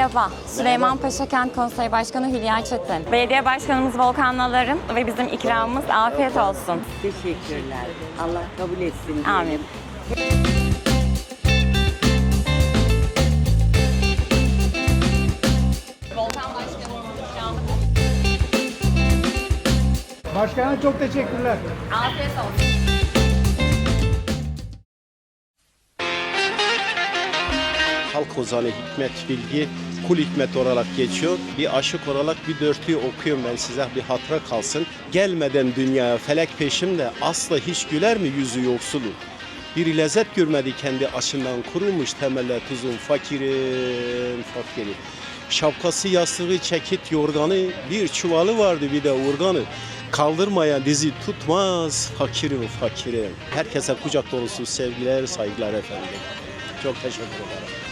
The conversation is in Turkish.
Merhaba, Süleyman Paşa Kent Konseyi Başkanı Hülya Çetin. Belediye Başkanımız Volkan Nalar'ın ve bizim ikramımız afiyet olsun. Teşekkürler. Allah kabul etsin. Amin. Volkan Başkanımızın ikramı. Başkanım çok teşekkürler. Afiyet olsun. Halk ozanı Hikmet Bilgi Kul Hikmet olarak geçiyor. Bir aşık olarak bir dörtlüğü okuyorum ben size bir hatıra kalsın. Gelmeden dünyaya felek peşimde asla hiç güler mi yüzü yoksulu? Bir lezzet görmedi kendi aşından kurulmuş temelle tuzun fakirin fakiri. Şapkası yastığı çekit yorganı bir çuvalı vardı bir de urganı. Kaldırmaya dizi tutmaz fakirim fakirim. Herkese kucak dolusu sevgiler saygılar efendim. Çok teşekkür ederim.